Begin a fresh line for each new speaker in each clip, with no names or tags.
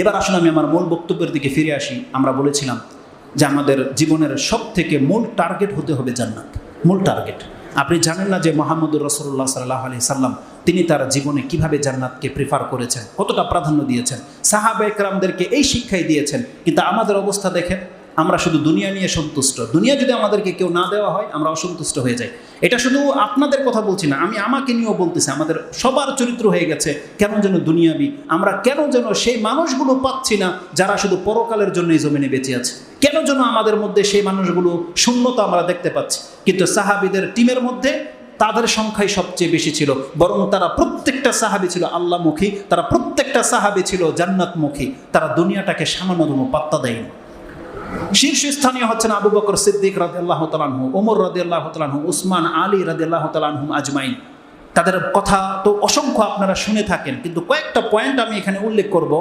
এবার আসলে আমি আমার মূল বক্তব্যের দিকে ফিরে আসি। আমরা বলেছিলাম যে আমাদের জীবনের সব থেকে মূল টার্গেট হতে হবে জান্নাত। মূল টার্গেট। আপনি জানেন না যে মোহাম্মদুর রসুল্লাহ সাল্লাহ আলি সাল্লাম, তিনি তার জীবনে কীভাবে জান্নাতকে প্রিফার করেছেন, কতটা প্রাধান্য দিয়েছেন। সাহাবা একরামদেরকে এই শিক্ষাই দিয়েছেন, কিন্তু আমাদের অবস্থা দেখেন আমরা শুধু দুনিয়া নিয়ে সন্তুষ্ট। দুনিয়া যদি আমাদেরকে কেউ না দেওয়া হয়, আমরা অসন্তুষ্ট হয়ে যাই। এটা শুধু আপনাদের কথা বলছি না, আমি আমাকে নিয়েও বলতেছি, আমাদের সবার চরিত্র হয়ে গেছে, কেন যেন দুনিয়াবি? আমরা কেন যেন সেই মানুষগুলো পাচ্ছি না, যারা শুধু পরকালের জন্য এই জমিনে বেঁচে আছে? কেন যেন আমাদের মধ্যে সেই মানুষগুলো শূন্যতা আমরা দেখতে পাচ্ছি? কিন্তু সাহাবিদের টিমের মধ্যে তাদের সংখ্যাই সবচেয়ে বেশি ছিল। বরং তারা প্রত্যেকটা সাহাবি ছিল আল্লাহমুখী, তারা প্রত্যেকটা সাহাবি ছিল জান্নাতমুখী। তারা দুনিয়াটাকে সামান্যতম পাত্তা দেয়নি। শীর্ষস্থানীয় হচ্ছেন আবু বকর সিদ্দিক রাজি আল্লাহ তালানহু ওমর রাজি আল্লাহ তালানহু উসমান, আলী রাজি আল্লাহ তালানহুম আজমাইন। তাদের কথা তো অসংখ্য আপনারা শুনে থাকেন, কিন্তু কয়েকটা পয়েন্ট আমি এখানে উল্লেখ করব।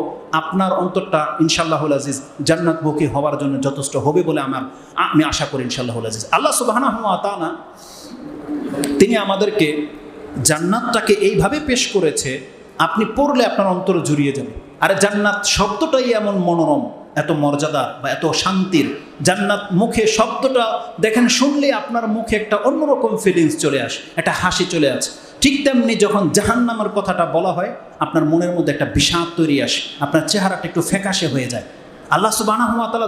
আপনার অন্তরটা ইনশাল্লাহুল আজিজ জান্নাতমুখী হওয়ার জন্য যথেষ্ট হবে বলে আমার আমি আশা করি ইনশাল্লাহুল আজিজ। আল্লাহ সুবাহ তানা তিনি আমাদেরকে জান্নাতটাকে এইভাবে পেশ করেছে, আপনি পড়লে আপনার অন্তর জুড়িয়ে যাবে। আরে জান্নাত শব্দটাই এমন মনোরম। এত মর্যাদা বা এত শান্তির জান্নাত মুখে শব্দটা দেখেন শুনলে আপনার মুখে একটা অন্যরকম ফিলিংস চলে আসে, একটা হাসি চলে আসে। ঠিক তেমনি যখন জাহান্নামের কথাটা বলা হয়, আপনার মনের মধ্যে একটা বিষাদ তৈরি আসে, আপনার চেহারাটা একটু ফ্যাকাশে হয়ে যায়। আল্লাহ সুবাহ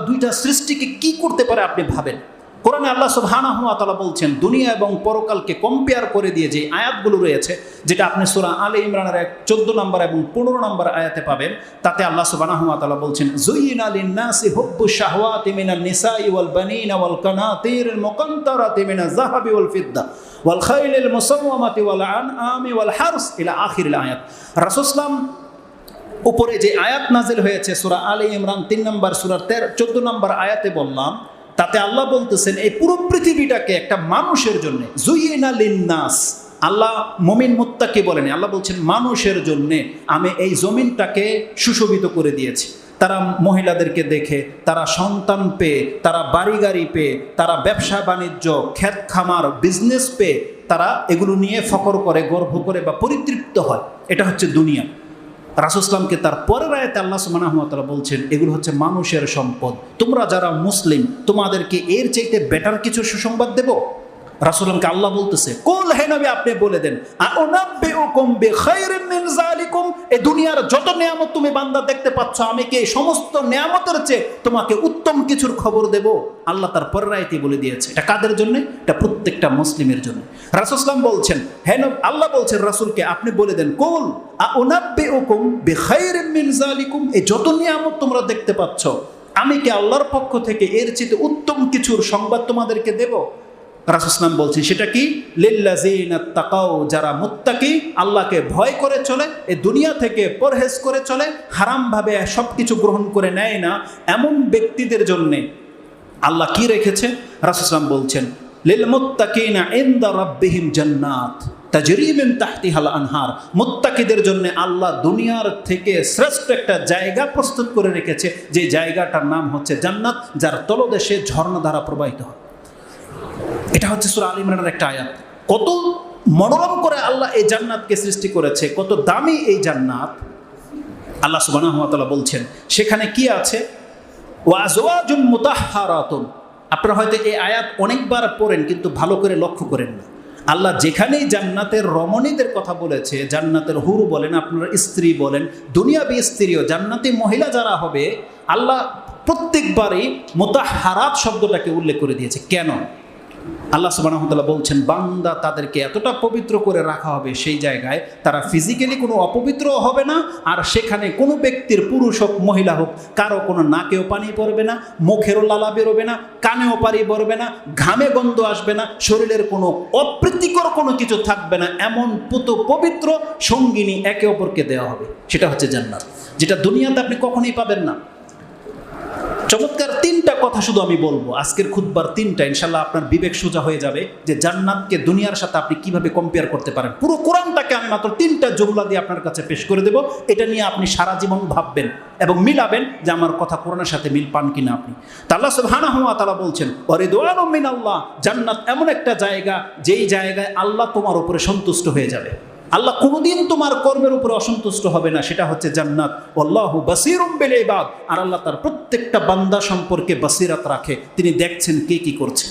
দুইটা সৃষ্টিকে কি করতে পারে আপনি ভাবেন? কোরআনে আল্লাহ সুবহানাহুয়াতালা বলছেন, দুনিয়া এবং পরকালকে কম্পেয়ার করে দিয়ে যে আয়াতগুলো রয়েছে, যেটা আপনি সুরা আলে ইমরানের এক চোদ্দ নম্বর এবং পনেরো নম্বর আয়াতে পাবেন, তাতে আল্লাহ সুবহানাহুয়াতালা বলছেন, জুইন আলিন নাসি হুব্বু শাহওয়াতি মিনান নিসাই ওয়াল বানিন ওয়াল কানাতির মুকান্তারাতি মিনাজ যাহাবি ওয়াল ফিদ্দা ওয়াল খাইলিল মুসাওয়ামাতি ওয়াল আনআমি ওয়াল হারস ইলা আখিরিল আয়াত। রাসূলুল্লাহ উপরে যে আয়াত নাজিল হয়েছে সুরা আলী ইমরান তিন নম্বর সুরার তেরো, চোদ্দ নম্বর আয়াতে বললাম তাতে আল্লাহ বলতেছেন, এই পুরো পৃথিবীটাকে একটা মানুষের জন্য জুইনা লিন্নাস। আল্লাহ মমিন মুত্তাকে বলেন, আল্লাহ বলছেন, মানুষের জন্যে আমি এই জমিনটাকে সুশোভিত করে দিয়েছি। তারা মহিলাদেরকে দেখে, তারা সন্তান পেয়ে, তারা বাড়ি গাড়ি পেয়ে, তারা ব্যবসা বাণিজ্য ক্ষেত খামার বিজনেস পেয়ে, তারা এগুলো নিয়ে ফকর করে, গর্ব করে বা পরিতৃপ্ত হয়। এটা হচ্ছে দুনিয়া। রাসুসলামকে তার পরের আয়তে আল্লাহ সুমানাহমতালা বলছেন, এগুলো হচ্ছে মানুষের সম্পদ। তোমরা যারা মুসলিম, তোমাদেরকে এর চাইতে বেটার কিছু সুসংবাদ দেব? রাসুলামকে আল্লাহ বলতেছে, কোল হে নবী, আপনি বলে দেন এই দুনিয়ার যত নিয়ামত তুমি বান্দা দেখতে পাচ্ছ, আমি কি এই সমস্ত নিয়ামতের চেয়ে তোমাকে উত্তম কিছুর খবর দেব? আল্লাহ তার পরের বলে দিয়েছে। এটা কাদের জন্য? এটা প্রত্যেকটা মুসলিমের জন্য। রাসুসলাম বলছেন হেন আল্লাহ বলছেন রাসুলকে, আপনি বলে দেন, কোল এই যত নিয়ামত তোমরা দেখতে পাচ্ছ, আমি কি আল্লাহর পক্ষ থেকে এর চেয়ে উত্তম কিছুর সংবাদ তোমাদেরকে দেব? রাসুসলাম বলছেন, সেটা কি? তাকাও যারা মুত্তাকি, আল্লাহকে ভয় করে চলে, এ দুনিয়া থেকে পরহেজ করে চলে, হারামভাবে সব কিছু গ্রহণ করে নেয় না, এমন ব্যক্তিদের জন্যে আল্লাহ কি রেখেছে? রাসুসলাম বলছেন লিল মুত্তাকিনা ইনদা রাব্বিহিম জান্নাত তাহতিহাল আনহার, মুত্তাকিদের জন্য আল্লাহ দুনিয়ার থেকে শ্রেষ্ঠ একটা জায়গা প্রস্তুত করে রেখেছে, যে জায়গাটার নাম হচ্ছে জান্নাত, যার তলদেশে ঝর্ণা দ্বারা প্রবাহিত হয়। এটা হচ্ছে সুরা আল ইমরানের একটা আয়াত। কত মনোরম করে আল্লাহ এই জান্নাতকে সৃষ্টি করেছে, কত দামি এই জান্নাত। আল্লাহ সুবাহ বলছেন, সেখানে কি আছে? ওয়াজওয়াজুন মুতাহহারাতুন। আপনারা হয়তো এই আয়াত অনেকবার পড়েন, কিন্তু ভালো করে লক্ষ্য করেন না। আল্লাহ যেখানেই জান্নাতের রমণীদের কথা বলেছে, জান্নাতের হুরু বলেন, আপনার স্ত্রী বলেন, দুনিয়াবি স্ত্রীও, জান্নাতি মহিলা যারা হবে, আল্লাহ প্রত্যেকবারই মোতাহারাত শব্দটাকে উল্লেখ করে দিয়েছে। কেন? আল্লাহ সুবাহতাল্লাহ বলছেন, বান্দা তাদেরকে এতটা পবিত্র করে রাখা হবে সেই জায়গায়, তারা ফিজিক্যালি কোনো অপবিত্র হবে না, আর সেখানে কোনো ব্যক্তির পুরুষ হোক, মহিলা হোক, কারও কোনো নাকেও পানি পড়বে না, মুখেরও লালা বেরোবে না, কানেও পানি পড়বে না, ঘামে গন্ধ আসবে না, শরীরের কোনো অপ্রীতিকর কোনো কিছু থাকবে না, এমন পুত পবিত্র সঙ্গিনী একে অপরকে দেওয়া হবে। সেটা হচ্ছে জান্নাত। যেটা দুনিয়াতে আপনি কখনোই পাবেন না। চমৎকার তিনটা কথা শুধু আমি বলব। আজকের খুদবার তিনটা ইনশাল্লাহ আপনার বিবেক সোজা হয়ে যাবে যে জান্নাতকে দুনিয়ার সাথে আপনি কীভাবে কম্পেয়ার করতে পারেন। পুরো কোরআনটাকে আমি মাত্র তিনটা জমলা দিয়ে আপনার কাছে পেশ করে দেব। এটা নিয়ে আপনি সারা জীবন ভাববেন এবং মিলাবেন যে আমার কথা কোরআনের সাথে মিল পান কিনা আপনি। তাল্লা সুবহানা হুয়া তালা বলছেন অরিদোয়ান মিন আল্লাহ জান্নাত এমন একটা জায়গা, যেই জায়গায় আল্লাহ তোমার উপরে সন্তুষ্ট হয়ে যাবে। আল্লাহ কোনোদিন তোমার কর্মের উপরে অসন্তুষ্ট হবে না, সেটা হচ্ছে জান্নাত। আল্লাহ বাসিরুম বেলে ইবাদ আর আল্লাহ তার প্রত্যেকটা বান্দা সম্পর্কে বাসিরাত রাখে। তিনি দেখছেন কে কি করছে।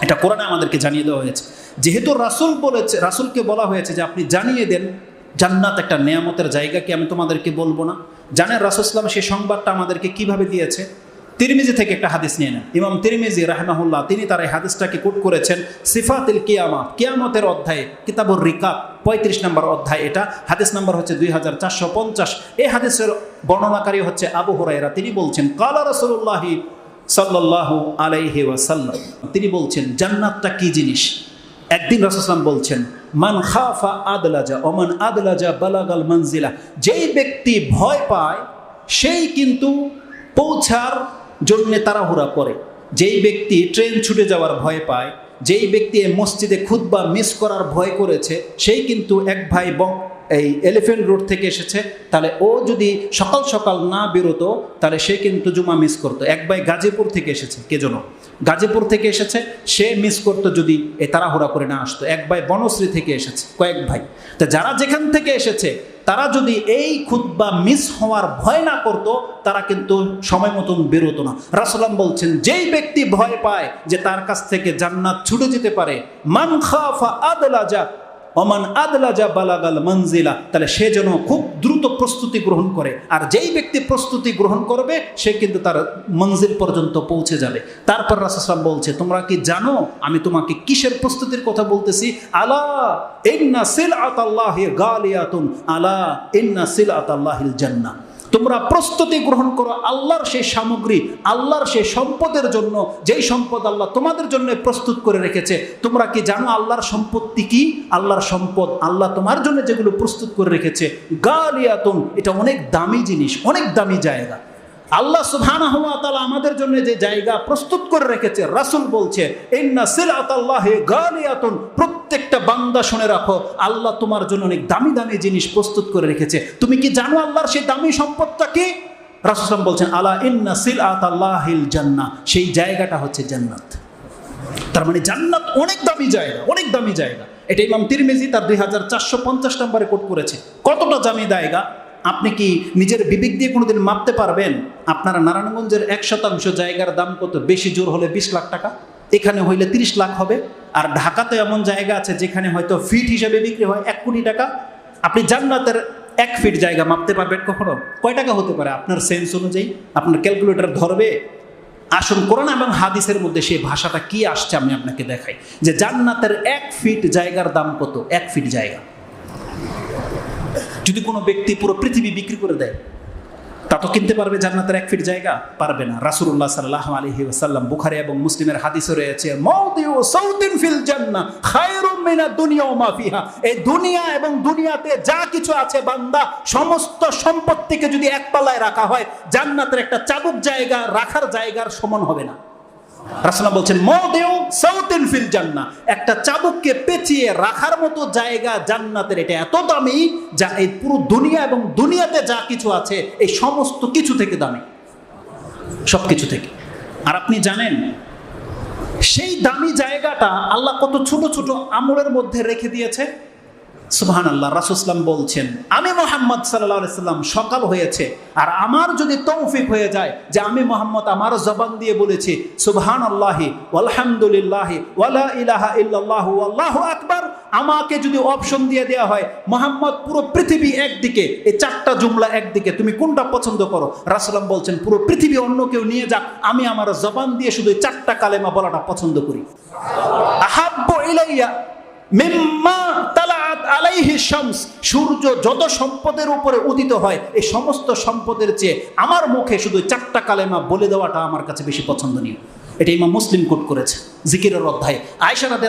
এটা কোরআনে আমাদেরকে জানিয়ে দেওয়া হয়েছে। যেহেতু রাসুল বলেছে, রাসুলকে বলা হয়েছে যে আপনি জানিয়ে দেন, জান্নাত একটা নেয়ামতের জায়গা কি আমি তোমাদেরকে বলব না? জানেন রাসুল ইসলাম সেই সংবাদটা আমাদেরকে কীভাবে দিয়েছে? তিরমিজি থেকে একটা হাদিস নিয়ে নেন। ইমাম তিরমিজি রাহমাহুল্লাহ, তিনি তার এই হাদিসটাকে কোট করেছেন, সিফাতিল কিয়ামা কিয়ামতের অধ্যায়ে, কিতাবুর রিকাব, পঁয়ত্রিশ নম্বর অধ্যায় এটা। হাদিস নম্বর হচ্ছে দুই হাজার চারশো পঞ্চাশ। এই হাদিসের বর্ণনাকারী হচ্ছে আবু হরাইরা তিনি বলছেন, কালা রসুল্লাহি সাল্লাহ আলাইহি ওয়াসাল্লাম তিনি বলছেন, জান্নাতটা কি জিনিস? একদিন রাসুসলাম বলছেন, মান খাফা আদলাজা ওমান আদলাজা বালাগাল মঞ্জিলা যেই ব্যক্তি ভয় পায়, সেই কিন্তু পৌঁছার জন্য তাড়াহুড়া করে। যেই ব্যক্তি ট্রেন ছুটে যাওয়ার ভয় পায়, যেই ব্যক্তি মসজিদে খুদ্া মিস করার ভয় করেছে, সেই কিন্তু এক ভাই ব এই এলিফেন্ট রোড থেকে এসেছে, তাহলে ও যদি সকাল সকাল না বেরোতো, তাহলে সে কিন্তু জুমা মিস করতো। এক ভাই গাজীপুর থেকে এসেছে, কে যেন। গাজীপুর থেকে এসেছে, সে মিস করতো যদি এ তাড়াহুড়া করে না আসতো। এক ভাই বনশ্রী থেকে এসেছে, কয়েক ভাই। তা যারা যেখান থেকে এসেছে, তারা যদি এই খুদ্া মিস হওয়ার ভয় না করত, তারা কিন্তু সময় মতন বেরোতো না। রাসলাম বলছেন, যেই ব্যক্তি ভয় পায় যে তার কাছ থেকে জান্নাত ছুটে যেতে পারে, মান খাফা আদলাজা অমান আদলাজা বালাগাল মঞ্জিলা তাহলে সে যেন খুব দ্রুত প্রস্তুতি গ্রহণ করে। আর যেই ব্যক্তি প্রস্তুতি গ্রহণ করবে, সে কিন্তু তার মঞ্জিল পর্যন্ত পৌঁছে যাবে। তারপর রাসাসলাম বলছে, তোমরা কি জানো, আমি তোমাকে কিসের প্রস্তুতির কথা বলতেছি? আলা ইন্না সিল আতাল্লাহ গালিয়াতুন, আলা ইন্না সিল আতাল্লাহিল জান্না তোমরা প্রস্তুতি গ্রহণ করো আল্লাহর সেই সামগ্রী, আল্লাহর সেই সম্পদের জন্য, যেই সম্পদ আল্লাহ তোমাদের জন্য প্রস্তুত করে রেখেছে। তোমরা কি জানো আল্লাহর সম্পত্তি কি? আল্লাহর সম্পদ আল্লাহ তোমার জন্য যেগুলো প্রস্তুত করে রেখেছে। গালিয়াতুন, এটা অনেক দামি জিনিস, অনেক দামি জায়গা। আল্লাহ সুবহানা আমাদের জন্য যে জায়গা প্রস্তুত করে রেখেছে, রাসূল বলছে প্রত্যেকটা বান্দা শুনে রাখো, আল্লাহ তোমার জন্য অনেক দামি দামি জিনিস প্রস্তুত করে রেখেছে। তুমি কি জানো আল্লাহর সেই দামি সম্পদটা কি? রাসূল বলছেন, আলা ইন্না সিলাতাল্লাহিল জান্নাহ সেই জায়গাটা হচ্ছে জান্নাত। তার মানে জান্নাত অনেক দামি জায়গা, অনেক দামি জায়গা। এটা ইমাম তিরমিজি তার দুই হাজার চারশো পঞ্চাশ নম্বরে কোট করেছে। কতটা দামি জায়গা? আপনি কি নিজের বিবেক দিয়ে কোনোদিন মাপতে পারবেন? আপনারা নারায়ণগঞ্জের এক শতাংশ জায়গার দাম কত? বেশি জোর হলে বিশ লাখ টাকা, এখানে হইলে তিরিশ লাখ হবে। আর ঢাকাতে এমন জায়গা আছে যেখানে হয়তো ফিট হিসেবে বিক্রি হয় এক কোটি টাকা। আপনি জান্নাতের এক ফিট জায়গা মাপতে পারবেন কখনো? কয় টাকা হতে পারে? আপনার সেন্স অনুযায়ী? আপনার ক্যালকুলেটর ধরবে? আসুন, কোরআন এবং হাদিসের মধ্যে সেই ভাষাটা কি আসছে আমি আপনাকে দেখাই। যে জান্নাতের এক ফিট জায়গার দাম কত? এক ফিট জায়গা। যদি কোনো ব্যক্তি পুরো পৃথিবী বিক্রি করে দেয়, তা তো কিনতে পারবে জান্নাতের এক ফিট জায়গা? পারবে না। রাসুল্লাহ সাল্লাহ আলহি ওসাল্লাম বুখারি এবং মুসলিমের হাদিসও রয়েছে ফিল মাফিহা এই দুনিয়া এবং দুনিয়াতে যা কিছু আছে বান্দা, সমস্ত সম্পত্তিকে যদি এক পাল্লায় রাখা হয়, জান্নাতের একটা চাবুক জায়গা, রাখার জায়গার সমান হবে না। রাসুল্লাহ বলছেন মদেও সাউথিন ফিল জান্না একটা চাবুককে পেঁচিয়ে রাখার মতো জায়গা জান্নাতের এটা এত দামি যা এই পুরো দুনিয়া এবং দুনিয়াতে যা কিছু আছে, এই সমস্ত কিছু থেকে দামি। সব কিছু থেকে। আর আপনি জানেন, সেই দামি জায়গাটা আল্লাহ কত ছোট ছোট আমলের মধ্যে রেখে দিয়েছে? আল্লাহ রাসুসলাম বলছেন, আমি মোহাম্মদ সাল্লাহ সাল্লাম সকাল হয়েছে, আর আমার যদি তৌফিক হয়ে যায় যে আমি মোহাম্মদ, আমার জবান দিয়ে বলেছি সুবহান আল্লাহি আলহামদুলিল্লাহি ওয়ালা ইলাহা ইল্লাল্লাহু, আল্লাহু আকবার আমাকে যদি অপশন দিয়ে দেওয়া হয়, মোহাম্মদ, পুরো পৃথিবী একদিকে, এই চারটা জুমলা একদিকে, তুমি কোনটা পছন্দ করো? রাসুলাম বলছেন, পুরো পৃথিবী অন্য কেউ নিয়ে যাক, আমি আমার জবান দিয়ে শুধু চারটা কালেমা বলাটা পছন্দ করি। সূর্য যত সম্পদের উপরে উদিত হয়, এই সমস্ত সম্পদের চেয়ে আমার মুখে শুধু চারটা কালেমা বলে দেওয়াটা আমার কাছে বেশি পছন্দনীয়। এটা ইমাম মুসলিম কোট করেছে, জিকিরের অধ্যায়ে। আয়সা রাদ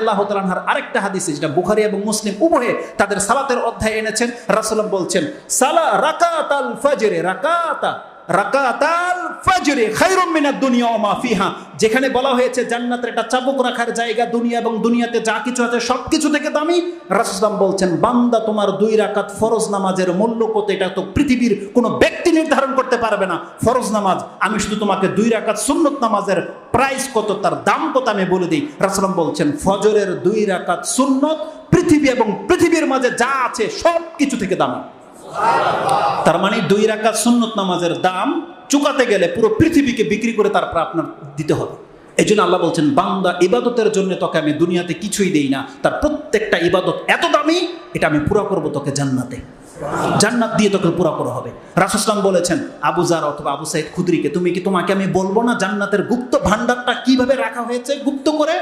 আরেকটা হাদিসে, যেটা বুখারি এবং মুসলিম উভয়ে তাদের সালাতের অধ্যায় এনেছেন রাসুলাম বলছেন, সালা রাকাত আল ফাজরে, রাকাতা রাকাতাল ফাজরে খায়রুম মিনাদ দুনিয়া ওয়া মা ফিহা। যেখানে বলা হয়েছে, জান্নাতের একটা চাবুক রাখার জায়গা দুনিয়া এবং দুনিয়াতে যা কিছু আছে সব কিছু থেকে দামি। রাসূলুল্লাহ বলছেন, বান্দা তোমার দুই রাকাত ফরজ নামাজের মূল্য কত এটা তো পৃথিবীর কোনো ব্যক্তি নির্ধারণ করতে পারবে না। ফরজ নামাজ, আমি শুধু তোমাকে দুই রাকাত সুন্নত নামাজের প্রাইস কত, তার দাম কত আমি বলে দিই। রাসূলুল্লাহ বলছেন, ফজরের দুই রাকাত সুন্নত, পৃথিবী এবং পৃথিবীর মাঝে যা আছে সব কিছু থেকে দামি। তার মানে দুই রাকাত সুন্নত নামাজের দাম চুকাতে গেলে পুরো পৃথিবীকে বিক্রি করে তারপর আপনার দিতে হবে। এই জন্য আল্লাহ বলছেন, বান্দা ইবাদতের জন্য তোকে আমি দুনিয়াতে কিছুই দেই না। তার প্রত্যেকটা ইবাদত এত দামি, এটা আমি পুরো করব তোকে জান্নাতে। জান্নাত দিয়ে তোকে পুরো করা হবে। রাসুসলাম বলেছেন, আবু জার অথবা আবু সাইদ খুদরিকে, তুমি কি তোমাকে আমি বলব না জান্নাতের গুপ্ত ভান্ডারটা কীভাবে রাখা হয়েছে গুপ্ত করে?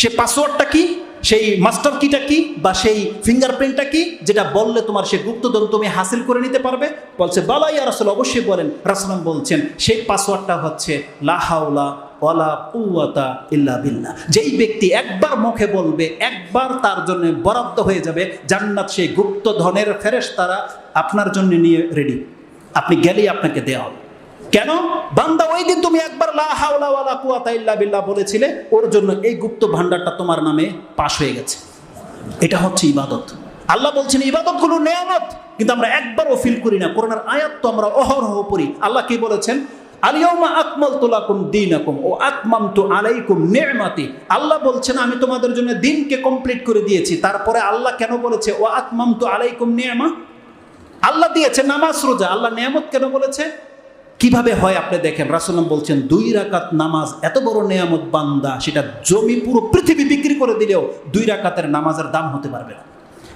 সে পাসওয়ার্ডটা কি? সেই মাস্টার কিটা কি বা সেই ফিঙ্গারপ্রিন্টটা কি, যেটা বললে তোমার সে গুপ্তধন তুমি হাসিল করে নিতে পারবে? বলছে, বালাই আর রাসুল, অবশ্যই বলেন। রাসুলাম বলছেন, সেই পাসওয়ার্ডটা হচ্ছে লাহাউলা ইল্লা যেই ব্যক্তি একবার মুখে বলবে, একবার তার জন্য বরাদ্দ হয়ে যাবে, জান্নাত সেই গুপ্ত ধনের ফেরেশ তারা আপনার জন্য নিয়ে রেডি আপনি গেলেই আপনাকে দেওয়া হবে। কেন? বান্দা, ওই দিন তুমি একবার বিল্লাহ বলেছিলে, ওর জন্য এই গুপ্ত ভান্ডারটা তোমার নামে পাশ হয়ে গেছে। এটা হচ্ছে ইবাদত। আল্লাহ বলছেন, ইবাদতগুলো নেয়ামত। কিন্তু আমরা একবারও ফিল করি না। করোনার আয়াত তো আমরা অহরহ পড়ি। আল্লাহ কি বলেছেন? আলিয়াউমা আকমালতু লাকুম দীনাকুম ও আতমামতু আলাইকুম নি'মাতি। আল্লাহ বলছেন, আমি তোমাদের জন্য দিনকে কমপ্লিট করে দিয়েছি। তারপরে আল্লাহ কেন বলেছে, ও আতমামতু আলাইকুম নি'মা? আল্লাহ দিয়েছে নামাজ রোজা। আল্লাহ নিয়ামত কেন বলেছে? কীভাবে হয় আপনি দেখেন রাসুলাম বলছেন, দুই রাকাত নামাজ এত বড় নেয়ামত বান্দা, সেটা জমি পুরো পৃথিবী বিক্রি করে দিলেও দুই রাকাতের নামাজের দাম হতে পারবে না।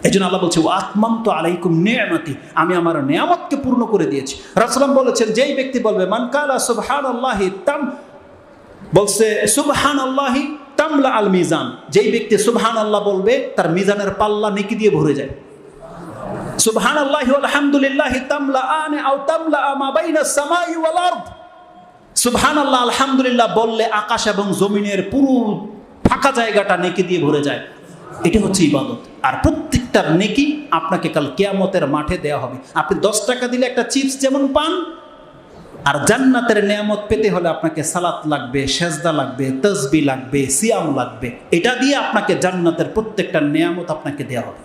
এই জন্য আল্লাহ বলছে ও আত্মাম তো আলাইকুম নেয়ামতি আমি আমার নেয়ামতকে পূর্ণ করে দিয়েছি। রাসুলাম বলেছেন, যেই ব্যক্তি বলবে, মান কালা সুবহান আল্লাহি তাম বলছে সুবহান আল্লাহি তামলা আল মিজান যেই ব্যক্তি সুবহান আল্লাহ বলবে, তার মিজানের পাল্লা নেকি দিয়ে ভরে যায়। সুবহান আল্লাহ আলহামদুলিল্লাহ তামলা আনে আও তামলা আমা বাইনা সামাই বললে আকাশ এবং জমিনের পুরো ফাঁকা জায়গাটা নেকি দিয়ে ভরে যায়। এটা হচ্ছে ইবাদত। আর প্রত্যেকটার নেকি আপনাকে কাল কেয়ামতের মাঠে দেওয়া হবে। আপনি দশ টাকা দিলে একটা চিপস যেমন পান, আর জান্নাতের নিয়ামত পেতে হলে আপনাকে সালাত লাগবে, সেজদা লাগবে তসবি লাগবে, সিয়াম লাগবে। এটা দিয়ে আপনাকে জান্নাতের প্রত্যেকটা নিয়ামত আপনাকে দেওয়া হবে।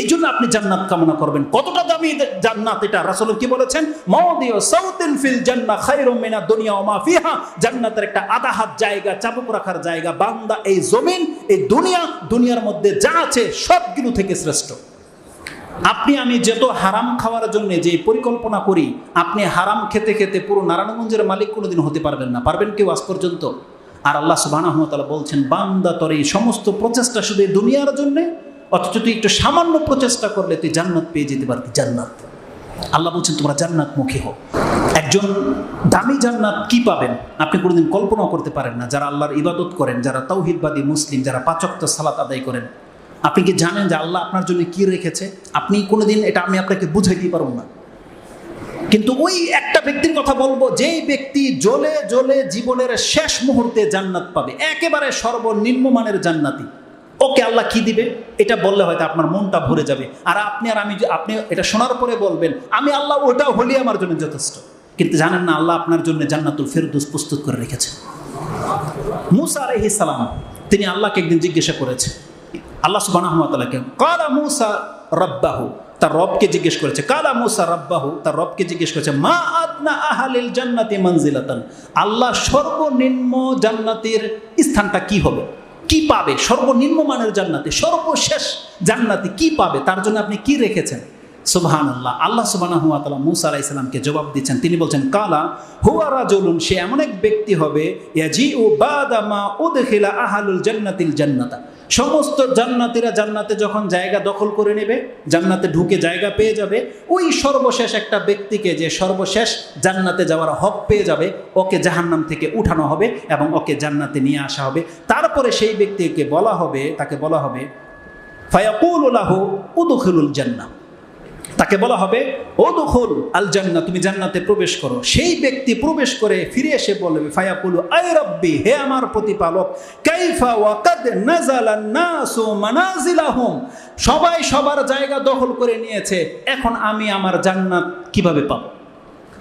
এই জন্য আপনি জান্নাত কামনা করবেন। কতটা দামি জান্নাত এটা? রাসূল কি বলেছেন? মিনা দুনিয়া মা জান্নাতের একটা আধা হাত জায়গা, চাবুক রাখার জায়গা, বান্দা, এই জমিন, এই দুনিয়া, দুনিয়ার মধ্যে যা আছে সবগুলো থেকে শ্রেষ্ঠ। আপনি, আমি যত হারাম খাওয়ার জন্য যে পরিকল্পনা করি, আপনি হারাম খেতে খেতে পুরো নারায়ণগঞ্জের মালিক কোনোদিন হতে পারবেন না। পারবেন কেউ আজ পর্যন্ত? আর আল্লাহ ওয়া বলছেন, বান্দা তোর এই সমস্ত প্রচেষ্টা শুধু দুনিয়ার জন্যে? অথচ তুই একটু সামান্য প্রচেষ্টা করলে তুই জান্নাত পেয়ে যেতে পারবি জান্নাত। আল্লাহ বলছেন, তোমরা জান্নাত মুখী হও। একজন দামি জান্নাত কি পাবেন? আপনি কোনোদিন কল্পনাও করতে পারেন না। যারা আল্লাহর ইবাদত করেন, যারা তৌহিদবাদী মুসলিম, যারা পাচক্ত সালাত আদায় করেন, আপনি কি জানেন যে আল্লাহ আপনার জন্য কি রেখেছে? আপনি কোনোদিন এটা আমি আপনাকে বুঝাইতে পারব না। কিন্তু ওই একটা ব্যক্তির কথা বলব, যেই ব্যক্তি জ্বলে জ্বলে জীবনের শেষ মুহূর্তে জান্নাত পাবে, একেবারে সর্বনিম্ন মানের জান্নাতি। ওকে আল্লাহ কি দিবে? এটা বললে হয়তো আপনার মনটা ভরে যাবে। আর আপনি আর আমি আপনি এটা শোনার পরে বলবেন, আমি আল্লাহ ওটাও হলি আমার জন্য যথেষ্ট। কিন্তু জানেন না, আল্লাহ আপনার জন্য জান্নাতুল ফেরদুস প্রস্তুত করে রেখেছেন। মুসা আলহি সালাম, তিনি আল্লাহকে একদিন জিজ্ঞাসা করেছে। আল্লাহ সুবাহকে কালা মুসা রব্বাহু? তার রবকে জিজ্ঞেস করেছে, কালা মুসা রব্বাহু? তার রবকে জিজ্ঞেস করেছে, মা আদনা আহালিল জান্নাতি মঞ্জিলাতান আল্লাহ সর্বনিম্ন জান্নাতের স্থানটা কি হবে? কি পাবে? সর্বনিম্ন মানের জান্নাতে সর্বশেষ জান্নাতে কি পাবে? তার জন্য আপনি কি রেখেছেন? সুবহান আল্লাহ আল্লাহ সুবাহ মুসা আলাহ ইসলামকে জবাব দিচ্ছেন। তিনি বলছেন, কালা হুয়া রাজুলুন, সে এমন এক ব্যক্তি হবে ও বাদামা জান্নাতা। সমস্ত জান্নাতিরা জান্নাতে যখন জায়গা দখল করে নেবে, জান্নাতে ঢুকে জায়গা পেয়ে যাবে, ওই সর্বশেষ একটা ব্যক্তিকে যে সর্বশেষ জান্নাতে যাওয়ার হক পেয়ে যাবে, ওকে জাহান্নাম থেকে উঠানো হবে এবং ওকে জান্নাতে নিয়ে আসা হবে। তারপরে সেই ব্যক্তিকে বলা হবে, তাকে বলা হবে, ফায়াকুল উলাহ উদখিলুল জান্নাহ। তাকে বলা হবে ও দখল আল জান্না তুমি জান্নাতে প্রবেশ করো। সেই ব্যক্তি প্রবেশ করে ফিরে এসে বলবে, ফায়াকুলু, আই রব্বি, হে আমার প্রতিপালক, কাইফা ওয়াকাদ নাজালা নাসু মানাজিলাহুম সবাই সবার জায়গা দখল করে নিয়েছে। এখন আমি আমার জান্নাত কীভাবে পাবো?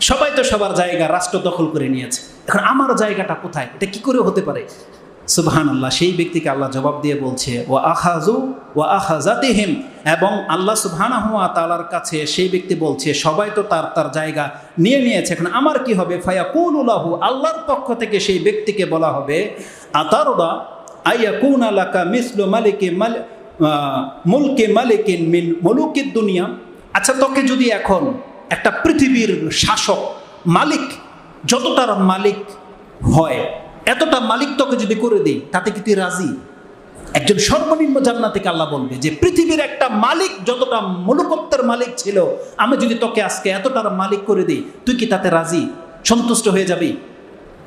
সবাই তো সবার জায়গা, রাষ্ট্র দখল করে নিয়েছে। এখন আমার জায়গাটা কোথায়? এটা কি করে হতে পারে? সুবহান আল্লাহ সেই ব্যক্তিকে আল্লাহ জবাব দিয়ে বলছে ও আখাজু ও আখাজাতিহিম এবং আল্লাহ সুবহানা তালার কাছে সেই ব্যক্তি বলছে, সবাই তো তার তার জায়গা নিয়ে নিয়েছে, এখন আমার কি হবে? ফায়া কুলাহু আল্লাহর পক্ষ থেকে সেই ব্যক্তিকে বলা হবে, আতারদা আইয়া কুন আলাকা মিসলু মালিকে মাল মুলকে মালিকিন মিন মুলুকির দুনিয়া। আচ্ছা তোকে যদি এখন একটা পৃথিবীর শাসক, মালিক, যতটার মালিক হয় এতটা মালিক তোকে যদি করে দিই, তাতে কি তুই রাজি? একজন সর্বনিম্ন জান্না থেকে আল্লাহ বলবে যে, পৃথিবীর একটা মালিক যতটা মূলকত্বের মালিক ছিল, আমি যদি তোকে আজকে এতটার মালিক করে দিই, তুই কি তাতে রাজি? সন্তুষ্ট হয়ে যাবি?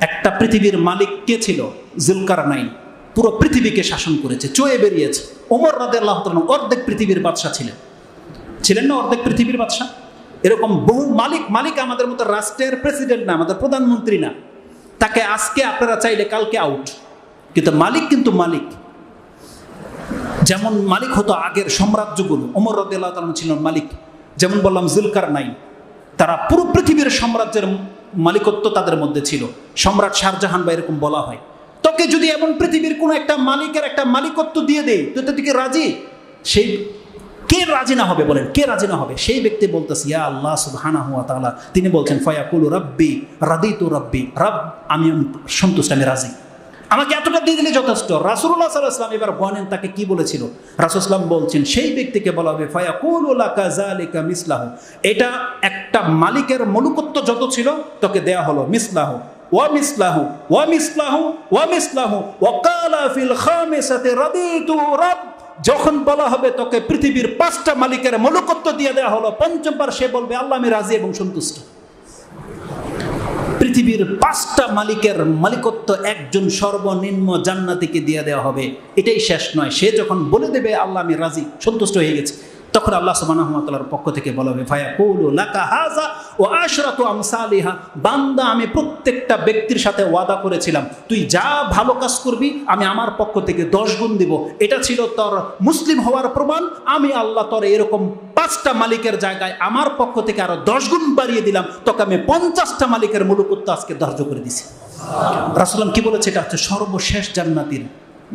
একটা পৃথিবীর মালিক কে ছিল? জুলকার নাইন পুরো পৃথিবীকে শাসন করেছে, চয়ে বেরিয়েছে। ওমর রাদে আল্লাহ অর্ধেক পৃথিবীর বাদশাহ ছিলেন। ছিলেন না অর্ধেক পৃথিবীর বাদশাহ? এরকম বহু মালিক মালিক আমাদের মতো রাষ্ট্রের প্রেসিডেন্ট না, আমাদের প্রধানমন্ত্রী না। তাকে আজকে আপনারা চাইলে কালকে আউট কিন্তু মালিক কিন্তু মালিক। যেমন মালিক হতো আগের সাম্রাজ্যগুলো ওমর রদুল্লাহ ছিলেন মালিক। যেমন বললাম জুলকার নাই তারা পুরো পৃথিবীর সাম্রাজ্যের মালিকত্ব তাদের মধ্যে ছিল। সম্রাট শাহজাহান বা এরকম বলা হয়। তোকে যদি এমন পৃথিবীর কোনো একটা মালিকের একটা মালিকত্ব দিয়ে দেয়, তো তুই রাজি? সেই কে রাজি না হবে বলেন, কে রাজি না হবে? সেই ব্যক্তি বলতেছে, ইয়া আল্লাহ সুবহানা হুয়া তাআলা। তিনি বলছেন, ফায়াকুলু রাব্বি, রাদিতু রাব্বি। রব, আমি সন্তুষ্ট, আমি রাজি। আমাকে এতটা দিয়ে দিলে যথেষ্ট। রাসুল্লাহ সাল্লাহাম এবার বনেন তাকে কি বলেছিল? রাসুসলাম বলছেন, সেই ব্যক্তিকে বলা হবে ফায়াকুলিকা মিসলাহ। এটা একটা মালিকের মলুকত্ব যত ছিল, তোকে দেয়া হলো, মিসলাহ, ওয়া মিসলাহু ওয়া মিসলাহু ওয়া মিসলাহু। ওয়াকালা ফিল খামিসাতি, রাদিতু রাব যখন বলা হবে তোকে পৃথিবীর পাঁচটা মালিকের মলুকত্ব দিয়ে দেওয়া হলো পঞ্চমবার সে বলবে, আল্লাহ, আমি রাজি এবং সন্তুষ্ট। পৃথিবীর পাঁচটা মালিকের মালিকত্ব একজন সর্বনিম্ন জান্নাতিকে দিয়ে দেওয়া হবে। এটাই শেষ নয়। সে যখন বলে দেবে, আল্লাহ, আমি রাজি, সন্তুষ্ট হয়ে গেছে। তখন আল্লাহ সুবাহর পক্ষ থেকে বলা হবে ভাইয়া কৌলু লাকা হাজা ও আশরাত আমসালিহা। বান্দা, আমি প্রত্যেকটা ব্যক্তির সাথে ওয়াদা করেছিলাম, তুই যা ভালো কাজ করবি, আমি আমার পক্ষ থেকে দশ গুণ দিব। এটা ছিল তোর মুসলিম হওয়ার প্রমাণ, আমি আল্লাহ তোর এরকম পাঁচটা মালিকের জায়গায় আমার পক্ষ থেকে আরও দশ গুণ বাড়িয়ে দিলাম, তোকে আমি পঞ্চাশটা মালিকের মূলকত্ব আজকে ধার্য করে দিছি। রাসুলাম কি বলেছে? এটা হচ্ছে সর্বশেষ জান্নাতির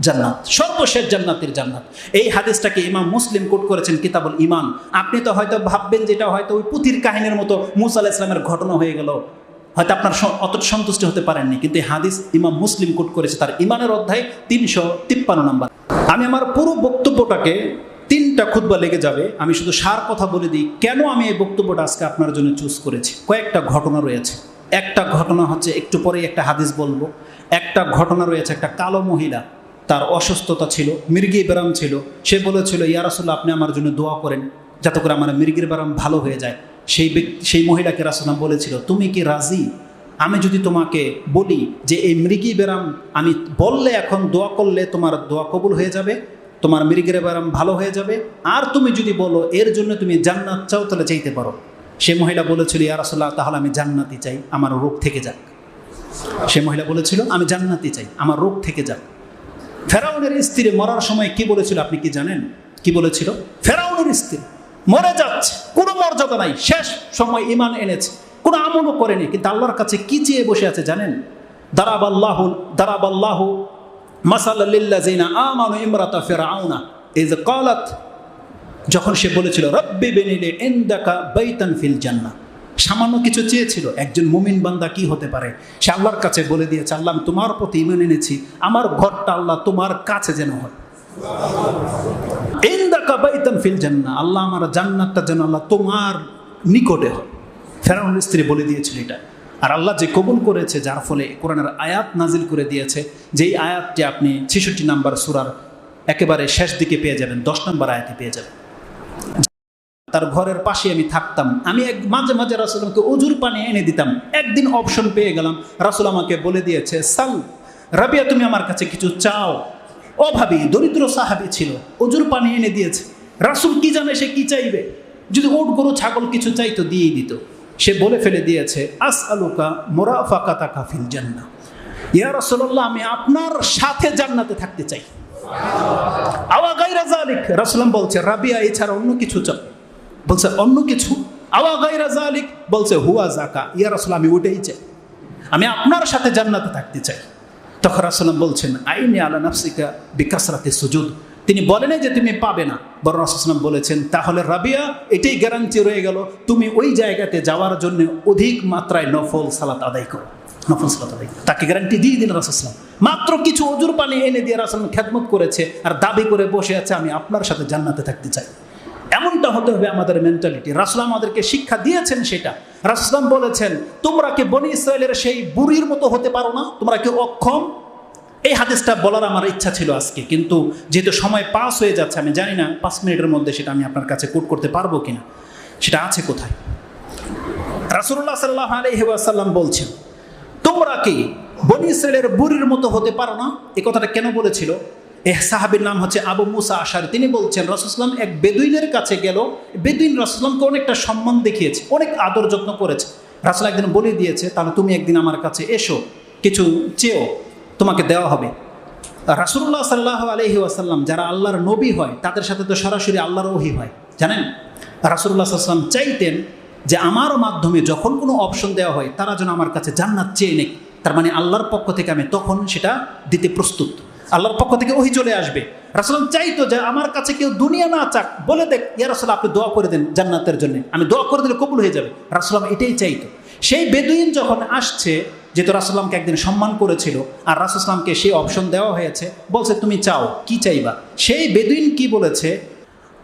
জান্নাত, সর্বশেষ জান্নাতের জান্নাত। এই হাদিসটাকে ইমাম মুসলিম কোট করেছেন কিতাবুল ইমান আপনি তো হয়তো ভাববেন যেটা হয়তো ওই পুঁথির কাহিনীর মতো মুসা ইসলামের ঘটনা হয়ে গেল। হয়তো আপনার অত সন্তুষ্ট হতে পারেননি, কিন্তু এই হাদিস ইমাম মুসলিম কোট করেছে। তার ইমানের অধ্যায় তিনশো তিপ্পান্ন নাম্বার। আমি আমার পুরো বক্তব্যটাকে তিনটা খুদ্া লেগে যাবে। আমি শুধু সার কথা বলে দিই, কেন আমি এই বক্তব্যটা আজকে আপনার জন্য চুজ করেছি? কয়েকটা ঘটনা রয়েছে। একটা ঘটনা হচ্ছে, একটু পরেই একটা হাদিস বলব। একটা ঘটনা রয়েছে, একটা কালো মহিলা তার অসুস্থতা ছিল, মির্গি ব্যারাম ছিল। সে বলেছিল ইয়ারাসুল্লাহ আপনি আমার জন্য দোয়া করেন, যাতে করে আমার মির্গির ব্যারাম ভালো হয়ে যায়। সেই ব্যক্তি, সেই মহিলাকে রাসুল্লাম বলেছিল, তুমি কি রাজি? আমি যদি তোমাকে বলি যে এই মৃগী ব্যারাম আমি বললে এখন দোয়া করলে তোমার দোয়া কবুল হয়ে যাবে, তোমার মৃগের ব্যারাম ভালো হয়ে যাবে। আর তুমি যদি বলো, এর জন্য তুমি জান্নাত চাও, তাহলে চাইতে পারো। সে মহিলা বলেছিল ইয়ারাসুল্লাহ তাহলে আমি জান্নাতি চাই, আমার রোগ থেকে যাক। সে মহিলা বলেছিল, আমি জান্নাতি চাই, আমার রোগ থেকে যাক। ফেরাউনের স্ত্রী মরার সময় কি বলেছিল আপনি কি জানেন? কি বলেছিল? ফেরাউনের স্ত্রী মরে যাচ্ছে, কোনো মর্যাদা নাই, শেষ সময় ইমান এনেছে, কোনো আমলও করেনি, কিন্তু আল্লাহর কাছে কি চেয়ে বসে আছে জানেন? দারাব আল্লাহ দারাব আল্লাহ মাসাল্লাহ জিনা আমানু ইমরাতা ফেরাউনা এই যে কলাত যখন সে বলেছিল, রব্বি বেনিলে এন্দাকা বাইতান ফিল জান্না সামান্য কিছু চেয়েছিল, একজন মুমিন বান্দা কি হতে পারে? সে আল্লাহর কাছে বলে দিয়েছে, আল্লাহ তোমার প্রতি ইমান এনেছি, আমার ঘরটা আল্লাহ তোমার কাছে যেন হয়। ফিল আল্লাহ আমার জান্নাতটা যেন আল্লাহ তোমার নিকটে হয়। ফেরাউনের স্ত্রী বলে দিয়েছিল এটা। আর আল্লাহ যে কবুল করেছে, যার ফলে কোরআনের আয়াত নাজিল করে দিয়েছে, যেই আয়াতটি আপনি ছেষট্টি নাম্বার সুরার একেবারে শেষ দিকে পেয়ে যাবেন, দশ নম্বর আয়াতে পেয়ে যাবেন। তার ঘরের পাশে আমি থাকতাম। আমি এক মাঝে মাঝে রাসুল আমাকে অজুর পানি এনে দিতাম। একদিন অপশন পেয়ে গেলাম। রাসুল আমাকে বলে দিয়েছে সাল রাবিয়া, তুমি আমার কাছে কিছু চাও। অভাবী দরিদ্র সাহাবি ছিল অজুর পানি এনে দিয়েছে। রাসুল কি জানে সে কি চাইবে? যদি ওট, গরু, ছাগল কিছু চাইতো দিয়েই দিত। সে বলে ফেলে দিয়েছে আস আলুকা মোরা ফাঁকা তাকা ফিল জান্না ইয়া রসল্লাহ আমি আপনার সাথে জান্নাতে থাকতে চাই। আওয়া গাইরা জালিক রাসুলাম বলছে, রাবিয়া, এছাড়া অন্য কিছু চাও? বলছে, অন্য কিছু? আওয়া বলছে, হুয়া জাকা ইয়া রাসূল, আমি ওটাই চাই। আমি আপনার সাথে জান্নাতে থাকতে চাই। তখন রাসুলাম বলছেন, আইনি আলা নাফসিকা বিকাশরাতে সুজুদ। তিনি বলেন যে তুমি পাবে না। বড় রাসুলাম বলেছেন, তাহলে রাবিয়া, এটাই গ্যারান্টি রয়ে গেল, তুমি ওই জায়গাতে যাওয়ার জন্য অধিক মাত্রায় নফল সালাত আদায় করো। নফল সালাত আদায় করো। তাকে গ্যারান্টি দিয়ে দিলেন রাসুলাম মাত্র কিছু অজুর পানি এনে দিয়ে রাসুলাম খ্যাতমত করেছে। আর দাবি করে বসে আছে, আমি আপনার সাথে জান্নাতে থাকতে চাই। এমনটা হতে হবে আমাদের মেন্টালিটি রাসুলাম আমাদেরকে শিক্ষা দিয়েছেন সেটা। রাসুলাম বলেছেন, তোমরা কি বনি ইসরায়েলের সেই বুড়ির মতো হতে পারো না? তোমরা কি অক্ষম? এই হাদিসটা বলার আমার ইচ্ছা ছিল আজকে, কিন্তু যেহেতু সময় পাস হয়ে যাচ্ছে, আমি জানি না, পাঁচ মিনিটের মধ্যে সেটা আমি আপনার কাছে কোট করতে পারব কিনা। সেটা আছে কোথায়? রাসুল্লাহ সাল্লাহ আলহিহাসাল্লাম বলছেন, তোমরা কি বনি ইসরায়েলের বুড়ির মতো হতে পারো না? এ কথাটা কেন বলেছিল? এ সাহাবির নাম হচ্ছে আবু মুসা আশার। তিনি বলছেন রসুসলাম এক বেদুইনের কাছে গেল। বেদুইন রসুসলামকে অনেকটা সম্মান দেখিয়েছে, অনেক আদর যত্ন করেছে। রাসুল একদিন বলে দিয়েছে, তাহলে তুমি একদিন আমার কাছে এসো, কিছু চেয়েও তোমাকে দেওয়া হবে। রাসুল্লাহ সাল্লাহ আলহি আসাল্লাম যারা আল্লাহর নবী হয়, তাদের সাথে তো সরাসরি আল্লাহর ওহি হয়, জানেন? রাসুল্লাহ সাল্লাম চাইতেন যে আমার মাধ্যমে যখন কোনো অপশন দেওয়া হয়, তারা যেন আমার কাছে জান্নাত চেয়ে নেই তার মানে আল্লাহর পক্ষ থেকে আমি তখন সেটা দিতে প্রস্তুত। আল্লাহর পক্ষ থেকে ওহি চলে আসবে। রাসুলাম চাইতো যে আমার কাছে কেউ দুনিয়া না চাক, বলে দেখ, ইয়া রাসুল, আপনি দোয়া করে দেন জান্নাতের জন্য। আমি দোয়া করে দিলে কবুল হয়ে যাবে। রাসুলাম এটাই চাইতো। সেই বেদুইন যখন আসছে, যেহেতু রাসুলামকে একদিন সম্মান করেছিল, আর রাসুলামকে সেই অপশন দেওয়া হয়েছে, বলছে, তুমি চাও, কি চাইবা? সেই বেদুইন কি বলেছে,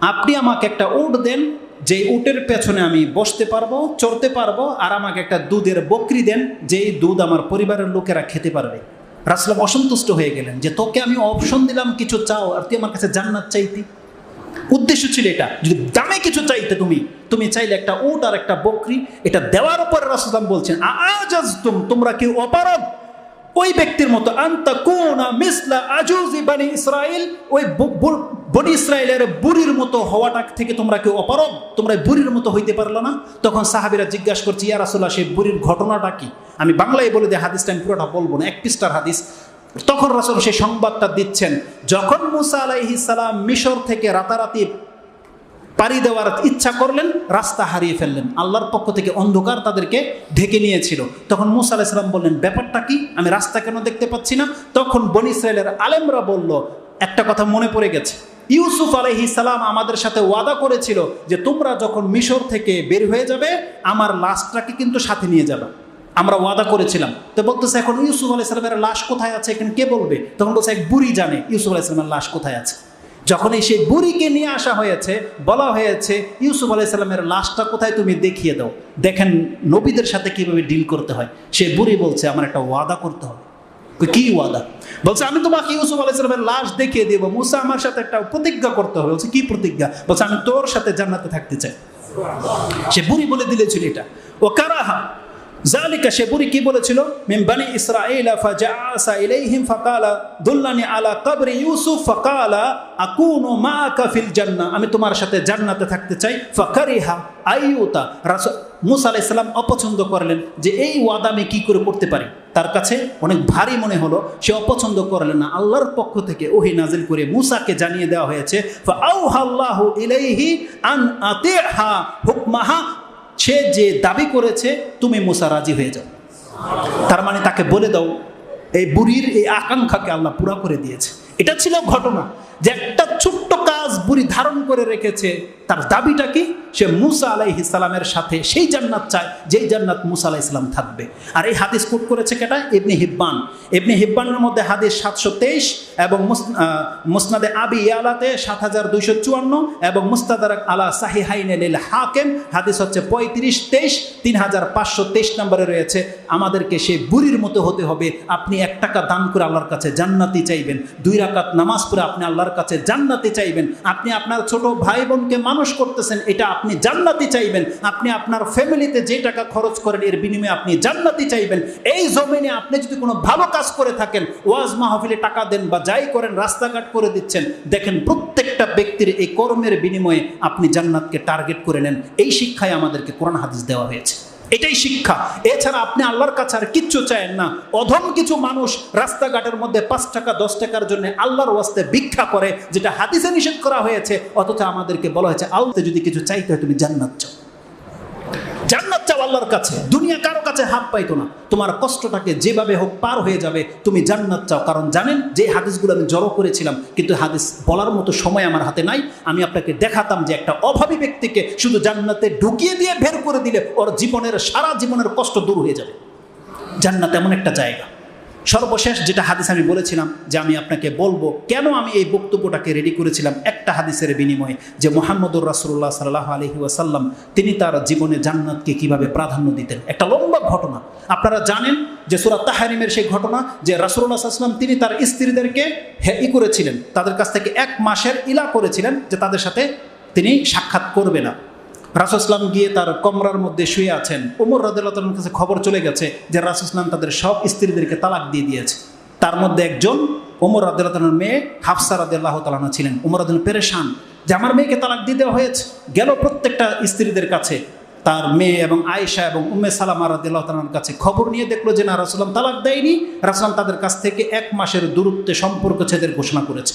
আপনি আমাকে একটা উট দেন যে উটের পেছনে আমি বসতে পারব, চড়তে পারব, আর আমাকে একটা দুধের বকরি দেন, যেই দুধ আমার পরিবারের লোকেরা খেতে পারবে। রাসলাম অসন্তুষ্ট হয়ে গেলেন যে, তোকে আমি অপশন দিলাম কিছু চাও আর তুই আমার কাছে জান্নাত চাইতি? উদ্দেশ্য ছিল এটা। যদি দামে কিছু চাইতে তুমি তুমি চাইলে একটা উট আর একটা বকরি, এটা দেওয়ার উপর রাসুল্লাম বলছেন আজ তুম তোমরা কি অপারগ? ওই ব্যক্তির মতো, আন্তা কোনা মিসলা আজুজি বানি ইসরায়েল ওই বনি ইসরায়েলের বুড়ির মতো হওয়াটা থেকে তোমরা কেউ অপারগ? তোমরা বুড়ির মতো হইতে পারল না? তখন সাহাবিরা জিজ্ঞাসা করছি, ইয়া রাসুল্লাহ সেই বুড়ির ঘটনাটা কি? আমি বাংলায় বলে দিই, হাদিসটা আমি পুরোটা বলব না, এক পৃষ্ঠার হাদিস। তখন রাসুল সেই সংবাদটা দিচ্ছেন, যখন মুসা আলাইহিস সালাম মিশর থেকে রাতারাতি পাড়ি দেওয়ার ইচ্ছা করলেন, রাস্তা হারিয়ে ফেললেন। আল্লাহর পক্ষ থেকে অন্ধকার তাদেরকে ঢেকে নিয়েছিল। তখন মুসা আলাইসালাম বললেন, ব্যাপারটা কি? আমি রাস্তা কেন দেখতে পাচ্ছি না? তখন বনি ইসরায়েলের আলেমরা বলল, একটা কথা মনে পড়ে গেছে। ইউসুফ আলহি সালাম আমাদের সাথে ওয়াদা করেছিল যে, তোমরা যখন মিশর থেকে বের হয়ে যাবে, আমার লাশটাকে কিন্তু সাথে নিয়ে যাবে। আমরা ওয়াদা করেছিলাম। তো বলতেছে, এখন ইউসুফ আলাইসালামের লাশ কোথায় আছে? এখানে কে বলবে? তখন বলছে, এক বুড়ি জানে ইউসুফ আলাইসালামের লাশ কোথায় আছে? যখন এই সেই বুড়িকে নিয়ে আসা হয়েছে, বলা হয়েছে, ইউসুফ আলাইসাল্লামের লাশটা কোথায় তুমি দেখিয়ে দাও। দেখেন নবীদের সাথে কীভাবে ডিল করতে হয়। সেই বুড়ি বলছে, আমার একটা ওয়াদা করতে হবে। কি ওয়াদা? বলছে, আমি তোমাকে ইউসুফ আলাইসালামের লাশ দেখিয়ে দেবো। মুসা আমার সাথে একটা প্রতিজ্ঞা করতে হবে। বলছে, কি প্রতিজ্ঞা? বলছে, আমি তোর সাথে জান্নাতে থাকতে চাই। সে বুড়ি বলে দিলেছিল এটা। ও কারাহা? জালিকা সে বুড়ি কি বলেছিল মিম বানি ইসরাঈলা ফাজাআসা ইলাইহিম ফাকালা দুল্লানি আলা কবরি ইউসুফ ফাকালা আকুনু মাআকা ফিল জান্নাহ আমি তোমার সাথে জান্নাতে থাকতে চাই। ফাকারিহা আইয়ুতা রাসূল মুসা আলাইহিস সালাম অপছন্দ করলেন যে এই ওয়াদা আমি কি করে করতে পারি? তার কাছে অনেক ভারী মনে হলো, সে অপছন্দ করলেন না। আল্লাহর পক্ষ থেকে ওহি নাজিল করে মুসাকে জানিয়ে দেওয়া হয়েছে ফাআউহাল্লাহু ইলাইহি আন আতিহা হুকমাহা সে যে দাবি করেছে, তুমি মুসা রাজি হয়ে যাও। তার মানে তাকে বলে দাও, এই বুড়ির এই আকাঙ্ক্ষাকে আল্লাহ পুরা করে দিয়েছে। এটা ছিল ঘটনা যে একটা বুড়ি ধারণ করে রেখেছে, তার দাবিটা কি? সে মুসা আলাইহ ইসলামের সাথে সেই জান্নাত চায়, যেই জান্নাত মুসা আলাহ ইসলাম থাকবে। আর এই হাদিস কোট করেছে কেটা? ইবনে হিব্বান। ইবনে হিব্বানের মধ্যে হাদিস সাতশো তেইশ এবং মুসনাদে আবি ইয়ালাতে সাত হাজার দুইশো চুয়ান্ন এবং মুস্তাদার আলা সাহিহাইন লিল হাকেম। হাদিস হচ্ছে পঁয়ত্রিশ তেইশ, তিন হাজার পাঁচশো তেইশ নম্বরে রয়েছে, আমাদেরকে সেই বুড়ির মতো হতে হবে। আপনি এক টাকা দান করে আল্লাহর কাছে জান্নাতি চাইবেন, দুই রাকাত নামাজ পড়ে আপনি আল্লাহর কাছে জান্নাতি চাইবেন। আপনি আপনার ছোট ভাই বোনকে মানুষ করতেছেন, এটা আপনি জান্নাতি চাইবেন। আপনি আপনার ফ্যামিলিতে যে টাকা খরচ করেন, এর বিনিময়ে আপনি জান্নাতি চাইবেন। এই জমিনে আপনি যদি কোনো ভালো কাজ করে থাকেন, ওয়াজ মাহফিলে টাকা দেন বা যাই করেন, রাস্তাঘাট করে দিচ্ছেন, দেখেন প্রত্যেকটা ব্যক্তির এই কর্মের বিনিময়ে আপনি জান্নাতকে টার্গেট করে নেন। এই শিক্ষায় আমাদেরকে কোরআন হাদিস দেওয়া হয়েছে। এটাই শিক্ষা। এছাড়া আপনি আল্লাহর কাছে আর কিচ্ছু চায়েন না। অধম কিছু মানুষ রাস্তাঘাটের মধ্যে পাঁচ টাকা, দশ টাকার জন্য আল্লাহর ওয়াস্তে ভিক্ষা করে, যেটা হাদিসে নিষেধ করা হয়েছে, অথচ আমাদেরকে বলা হয়েছে আলতে যদি কিছু চাইতে হয় তুমি জান্নাত চাও। জান্নাত চাও আল্লাহর কাছে, দুনিয়া কারও কাছে হাত পাইতো না। তোমার কষ্টটাকে যেভাবে হোক পার হয়ে যাবে, তুমি জান্নাত চাও। কারণ জানেন, যে হাদিসগুলো আমি জড়ো করেছিলাম, কিন্তু হাদিস বলার মতো সময় আমার হাতে নাই। আমি আপনাকে দেখাতাম যে একটা অভাবী ব্যক্তিকে শুধু জান্নাতে ঢুকিয়ে দিয়ে বের করে দিলে ওর জীবনের, সারা জীবনের কষ্ট দূর হয়ে যাবে। জান্নাত এমন একটা জায়গা। সর্বশেষ যেটা হাদিস আমি বলেছিলাম যে আমি আপনাকে বলব, কেন আমি এই বক্তব্যটাকে রেডি করেছিলাম? একটা হাদিসের বিনিময়ে যে মোহাম্মদুর রাসুল্লাহ সাল্লাহ আলহি ওয়াসাল্লাম, তিনি তার জীবনে জান্নাতকে কীভাবে প্রাধান্য দিতেন? একটা লম্বা ঘটনা। আপনারা জানেন যে সুরাত তাহারিমের সেই ঘটনা যে রাসুল্লাহ সাল্লাম তিনি তার স্ত্রীদেরকে ই করেছিলেন। তাদের কাছ থেকে এক মাসের ইলা করেছিলেন যে তাদের সাথে তিনি সাক্ষাৎ করবে না। রাসুসলাম গিয়ে তার কমরার মধ্যে শুয়ে আছেন। উমর রাদিল্লাহর কাছে খবর চলে গেছে যে রাসুসলাম তাদের সব স্ত্রীদেরকে তালাক দিয়ে দিয়েছে। তার মধ্যে একজন উমর রাদিল্লাহর মেয়ে হাফসা রাদিল্লাহ তালানা ছিলেন। উমর রাদিল পেরেশান যে আমার মেয়েকে তালাক দিয়ে দেওয়া হয়েছে। গেল প্রত্যেকটা স্ত্রীদের কাছে। তার মেয়ে এবং আয়েশা এবং উম্মে সালামা রাদিল্লাহ তালার কাছে খবর নিয়ে দেখল যে না রাসুলাম তালাক দেয়নি। রাসুলাম তাদের কাছ থেকে এক মাসের দূরত্বে সম্পর্ক ছেদের ঘোষণা করেছে।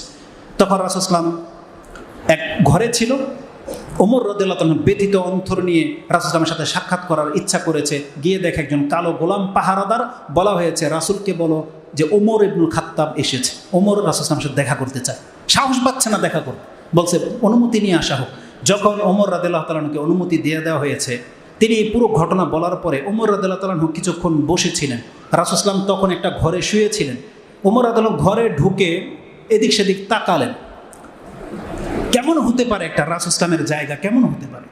তখন রাসুসলাম এক ঘরে ছিল। ওমর রদুল্লাহ ব্যথিত অন্তর নিয়ে রাসুসলামের সাথে সাক্ষাৎ করার ইচ্ছা করেছে। গিয়ে দেখে একজন কালো গোলাম পাহারাদার, বলা হয়েছে, রাসুলকে বলো যে ওমর ইবনুল খাত্তাব এসেছে। ওমর রাসুসলামের সাথে দেখা করতে চায়। সাহস পাচ্ছে না দেখা করতে। বলছে, অনুমতি নিয়ে আসা হোক। যখন ওমর রাদিল্লাহ তালানকে অনুমতি দিয়ে দেওয়া হয়েছে, তিনি এই পুরো ঘটনা বলার পরে ওমর রাদিল্লাহ তালাহু কিছুক্ষণ বসেছিলেন। রাসুসলাম তখন একটা ঘরে শুয়েছিলেন। ওমর রাদিল্লাহ ঘরে ঢুকে এদিক সেদিক তাকালেন। কেমন হতে পারে একটা রাসুসলামের জায়গা কেমন হতে পারে?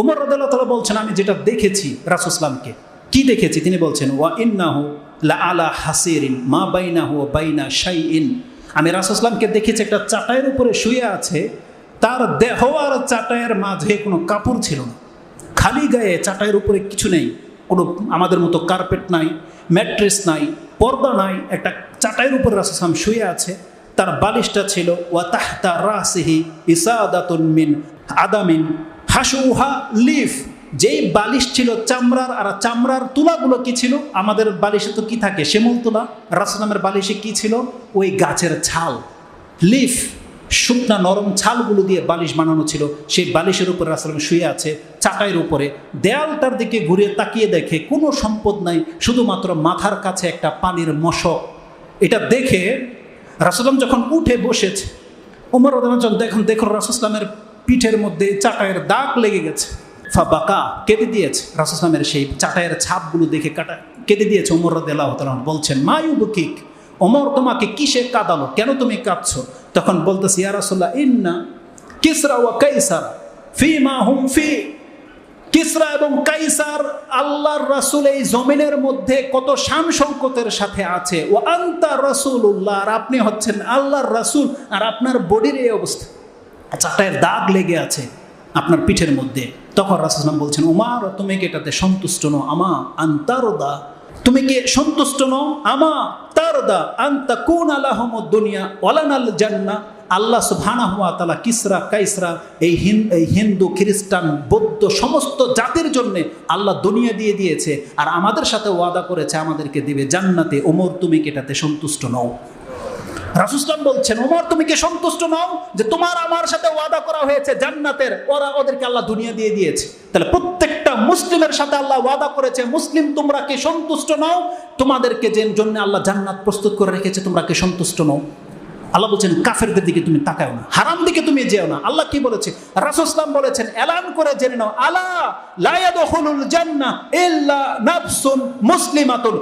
ওমর রদাল্লাহ তালা বলছেন, আমি যেটা দেখেছি রাসুসলামকে কি দেখেছি? তিনি বলছেন, ওয়া ইন্নাহু লা আলা হাসিরিন, মা বাইনাহু বাইনা শাই ইন আমি রাসুসলামকে দেখেছি, একটা চাটাইয়ের উপরে শুয়ে আছে, তার দেহ আর চাটাইয়ের মাঝে কোনো কাপড় ছিল না। খালি গায়ে চাটাইয়ের উপরে কিছু নেই, কোনো আমাদের মতো কার্পেট নাই, ম্যাট্রেস নাই, পর্দা নাই, একটা চাটাইয়ের উপরে রাসুসলাম শুয়ে আছে তার বালিশটা ছিল, ওয়া তাহতা রাসিহি ইসাদাতুন মিন আদামিন হাসুহা লিফ। যেই বালিশ ছিল চামড়ার, আর চামড়ার তুলাগুলো কি ছিল? আমাদের বালিশে তো কি থাকে? শিমুল তুলা। রাসুলামের বালিশে কি ছিল? ওই গাছের ছাল। লিফ, শুকনা নরম ছালগুলো দিয়ে বালিশ বানানো ছিল। সেই বালিশের উপরে রাসুলাম শুয়ে আছে চাকাইয়ের উপরে। দেয়ালটার দিকে ঘুরে তাকিয়ে দেখে কোনো সম্পদ নাই, শুধুমাত্র মাথার কাছে একটা পানির মশক। এটা দেখে রাসুলাম যখন উঠে বসেছে, উমর দেখুন দেখুন রাসুসলামের পিঠের মধ্যে চাটায়ের দাগ লেগে গেছে। ফা বাকা কেটে দিয়েছে রাসুসলামের সেই চাটায়ের ছাপগুলো দেখে কাটা কেটে দিয়েছে উমর রদাল্লাহ বলছেন মায়ুবকিক ওমর তোমাকে কিসে কাঁদালো? কেন তুমি কাঁদছো? তখন বলতেছি, ইয়া রাসুল্লাহ ইন্না কিসরা ওয়া কাইসার ফি মা হুম ফি কিসরা এবং কাইসার আল্লাহর রাসুল এই জমিনের মধ্যে কত শান সংকতের সাথে আছে। ও আন্তা রসুল্লাহ আর আপনি হচ্ছেন আল্লাহর রাসুল, আর আপনার বডির এই অবস্থা। চাটায়ের দাগ লেগে আছে আপনার পিঠের মধ্যে। তখন রাসুলাম বলছেন, উমার, তুমি কি এটাতে সন্তুষ্ট নো আমা আন্তারদা। তুমি কি সন্তুষ্ট নও? আমা তারদা। আন্তা কোন আলাহম দুনিয়া ওয়ালানাল জান্না আল্লাহ সুবহানা হুয়া তালা কিসরা, কাইসরা, এই হিন, এই হিন্দু, খ্রিস্টান, বৌদ্ধ, সমস্ত জাতির জন্যে আল্লাহ দুনিয়া দিয়ে দিয়েছে আর আমাদের সাথে ওয়াদা করেছে, আমাদেরকে দিবে জান্নাতে। ওমর, তুমি কি এটাতে সন্তুষ্ট নও? রাসুসলাম বলছেন, ওমর, তুমি কি সন্তুষ্ট নও যে তোমার আমার সাথে ওয়াদা করা হয়েছে জান্নাতের? ওরা ওদেরকে আল্লাহ দুনিয়া দিয়ে দিয়েছে। তাহলে প্রত্যেকটা মুসলিমের সাথে আল্লাহ ওয়াদা করেছে, মুসলিম, তোমরা কি সন্তুষ্ট নও? তোমাদেরকে যে, জন্য আল্লাহ জান্নাত প্রস্তুত করে রেখেছে, তোমরা কি সন্তুষ্ট নও? আল্লাহ বলছেন, কাফেরদের দিকে তুমি তাকাও না, হারাম দিকে তুমি যেও না। আল্লাহ কি বলেছে? রাসুসলাম বলেছেন, এলান করে জেনে নাও, আলা লায়াদুল জান্নাহ ইল্লা নাফসুন মুসলিমাতুন।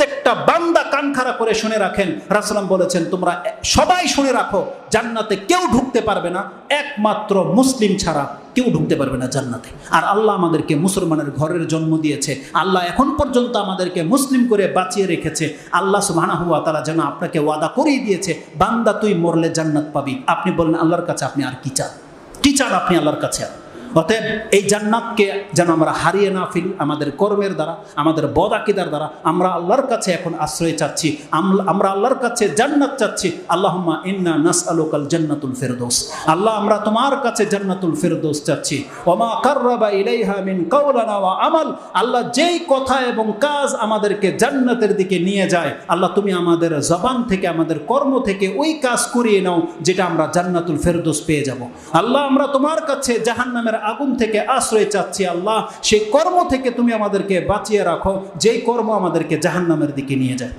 প্রত্যেকটা বান্দা কান খাড়া করে শুনে রাখেন। রাসুলাম বলেছেন, তোমরা সবাই শুনে রাখো, জান্নাতে কেউ ঢুকতে পারবে না। একমাত্র মুসলিম ছাড়া কেউ ঢুকতে পারবে না জান্নাতে। আর আল্লাহ আমাদেরকে মুসলমানের ঘরের জন্ম দিয়েছে। আল্লাহ এখন পর্যন্ত আমাদেরকে মুসলিম করে বাঁচিয়ে রেখেছে। আল্লাহ সুবাহ তারা যেন আপনাকে ওয়াদা করেই দিয়েছে, বান্দা তুই মরলে জান্নাত পাবি। আপনি বললেন, আল্লাহর কাছে আপনি আর কি চান? কি চান আপনি আল্লাহর কাছে? আর অতএব এই জান্নাতকে যেন আমরা হারিয়ে না ফেলি আমাদের কর্মের দ্বারা, আমাদের বদাকিদার দ্বারা। আমরা আল্লাহর কাছে এখন আশ্রয় চাচ্ছি আমরা আল্লাহর কাছে জান্নাত চাচ্ছি। আল্লাহম্মা ইন্না নাস আলোকাল জান্নাতুল ফেরদৌস। আল্লাহ, আমরা তোমার কাছে জান্নাতুল ফেরদৌস চাচ্ছি। ওমা কার্রাবা ইলাইহা মিন ওয়া আমাল। আল্লাহ যেই কথা এবং কাজ আমাদেরকে জান্নাতের দিকে নিয়ে যায়, আল্লাহ তুমি আমাদের জবান থেকে, আমাদের কর্ম থেকে ওই কাজ করিয়ে নাও যেটা আমরা জান্নাতুল ফেরদৌস পেয়ে যাব। আল্লাহ, আমরা তোমার কাছে জাহান্নামের আগুন থেকে আশ্রয় চাচ্ছি আল্লাহ, সেই কর্ম থেকে তুমি আমাদেরকে বাঁচিয়ে রাখো, যেই কর্ম আমাদেরকে জাহান্নামের দিকে নিয়ে যায়।